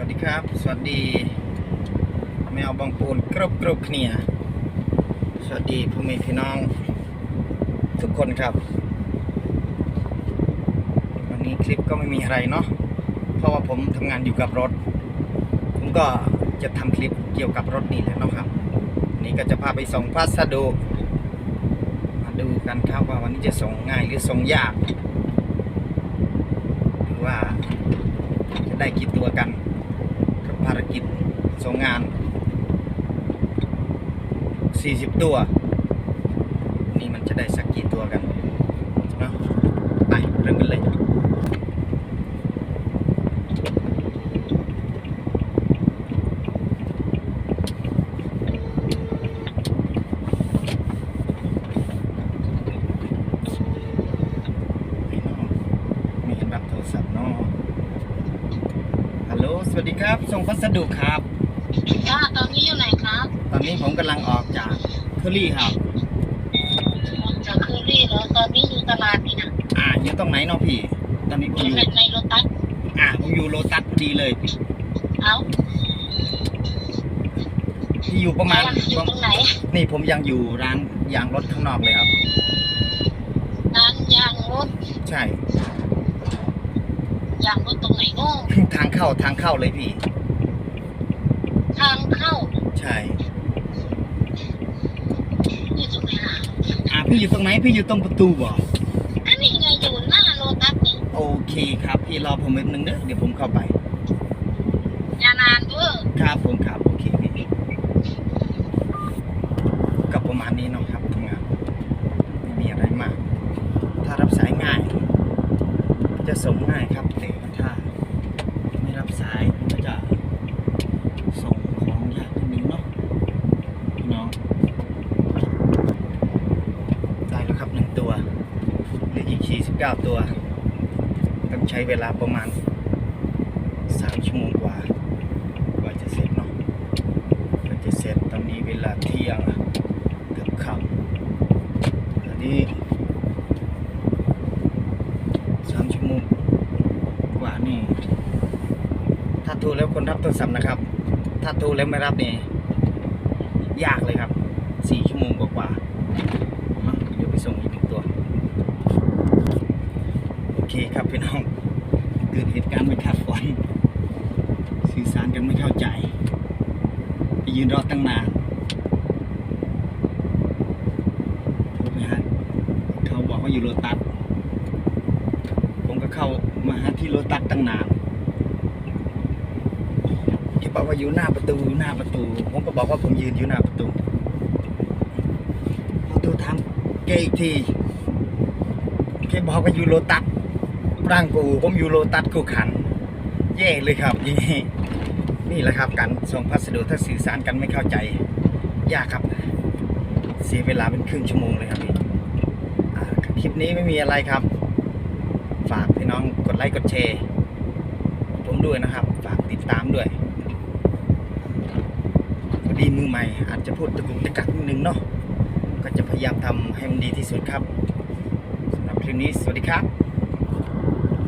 สวัสดีครับ สวัสดี แมวบางปูนกรบกรบเนี่ยสวัสดีพ่อแม่พี่น้อง ทุกคนครับ วันนี้คลิปก็ไม่มีอะไรเนาะเพราะว่าผมทำงานอยู่กับรถ ผมก็จะทำคลิปเกี่ยวกับรถนี่แหละเนาะครับ นี่ก็จะพาไปส่งพัสดุมาดูกันครับว่าวันนี้จะส่งง่ายหรือส่งยากหรือว่าจะได้กี่ตัวกัน ภารกิจส่งงาน 40 ตัว นี่มันจะได้สักกี่ตัวกันเนาะไปเริ่มกันเลย ไม่เห็นรับโทรศัพท์เนาะฮั ลโหลสวัสดีครับ ส่งพัสดุครับจ้าตอนนี้อยู่ไหนครับ ตอนนี้ผมกำลังออกจากเคอรี่ครับจากเคอรี่แล้วตอนนี้อยู่ตลาดนี่นะอ่าอยู่ตรงไหนเนาะพี่ ตอนนี้ผมออยู่ยู่ในรถตัส อ่าผมอยู่โลตัสพอดีเลยเอาที่อยู่ประมาณอยู่ตรงไหน นี่ผมยังอยู่ร้านยางรถข้างนอกเลยครับ ร้านยางรถ ใช่ ยางรถตรงไหนโอ้ทางเข้าทางเข้าเลยพี่ ทางเข้า ใช่อยู่ตรงไหนล่ะอ่าพี่อยู่ตรงไหนพี่อยู่ตรงประตูบ่อันนี้ไงอยู่หน้าโลตัสนี่โอเคครับ พี่รอผมแป๊บนึงเด้อเดี๋ยวผมเข้าไปยานานเวอร์ครับผมครับโอเคพี่ก็ประมาณนี้เนาะครับทำงานไม่มีอะไรมาก ถ้ารับสายง่าย จะส่งง่ายครับ 9 ตัว ต้องใช้เวลาประมาณ 3 ชั่วโมงกว่า กว่าจะเสร็จเนาะกว่าจะเสร็จตอนนี้เวลาเที่ยงเกือบค่ำตอนนี้3ชั่วโมงกว่านี่ ถ้าโทรแล้วคนรับโทรศัพท์นะครับ ถ้าโทรแล้วไม่รับนี่ ยากเลยครับ 4 ชั่วโมงกว่าๆเดี๋ยวไปส่งอีกหนึ่งตัว คครับพี่น้อง เกิดเหตุการณ์ไม่คาดฝันสื่อสารกันไม่เข้าใจ ไปยืนรอตั้งนานโทรไปหาเขาบอกว่าอยู่โลตัสผมก็เข้ามาหาที่โลตัสตั้งนานแกบอกว่าอยู่หน้าประตูอยู่หน้าประตู ผมก็บอกว่าผมยืนอยู่หน้าประตูพอโทรถามแกอีกทีแกบอกว่าอยู่โลตัส ร่างกูผมอยู่โลตัสกูขัน แย่เลยครับอย่างนี้นี่แหละครับการส่งพัสดุถ้าสื่อสารกันไม่เข้าใจ ยากครับ เสียเวลาเป็นครึ่งชั่วโมงเลยครับคลิปนี้ไม่มีอะไรครับ ฝากพี่น้องกดไลค์กดแชร์ผมด้วยนะครับ ฝากติดตามด้วยพอดีมือใหม่ อาจจะพูดตะกุกตะกักนิดนึงเนาะก็จะพยายามทำให้มันดีที่สุดครับสำหรับคลิปนี้สวัสดีครับ